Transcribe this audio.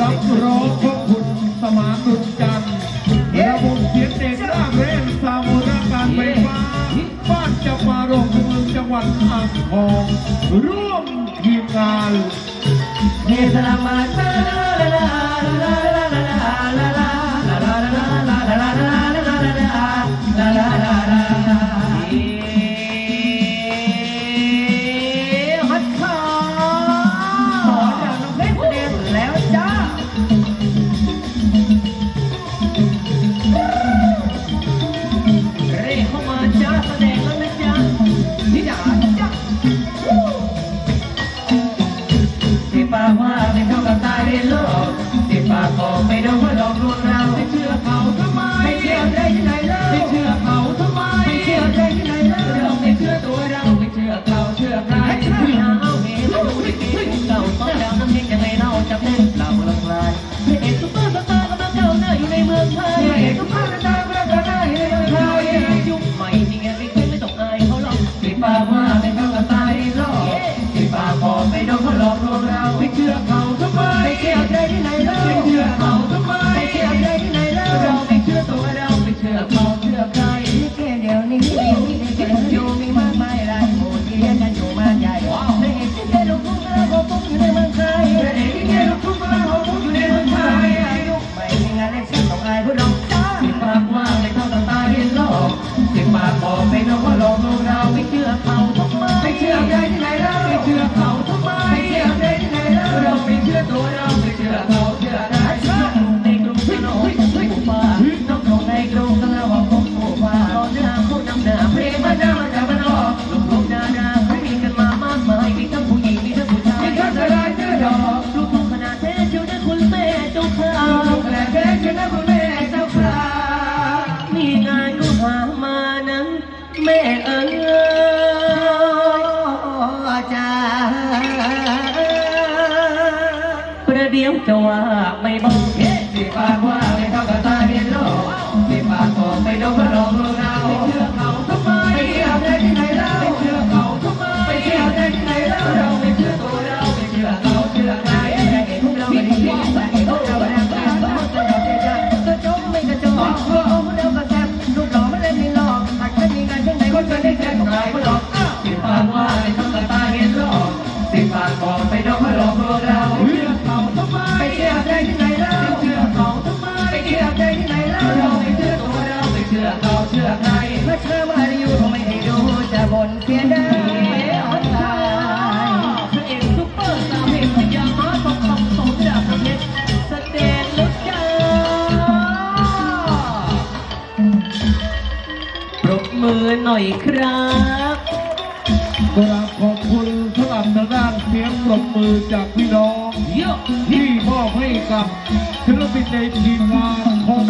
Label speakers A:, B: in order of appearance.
A: รับรองพบคุณสมาตุจันทร์ระบบเสียงเด็กหน้า
B: แม่นสามุราการไฟฟ้าบ้านจะมาโรงเมืองจังหวัดอ่างทอง ร่วมทีมงานเนตรามาตาลาลา Yeah. แม่เอ๋ยจประเดี๋ยวจะว่าไม่บอก เอเอกซุปเปอร์สาวเพลยามาตบตบสมดาบเพชรสเตนลุกจ้าปรบมือหน่อยครับ
A: กราบขอบคุณสำหรับทางด้านเสียงปรบมือจากพี่น้อง
B: เยอะ
A: ที่มอบให้กับศิลปินในทีมงานของ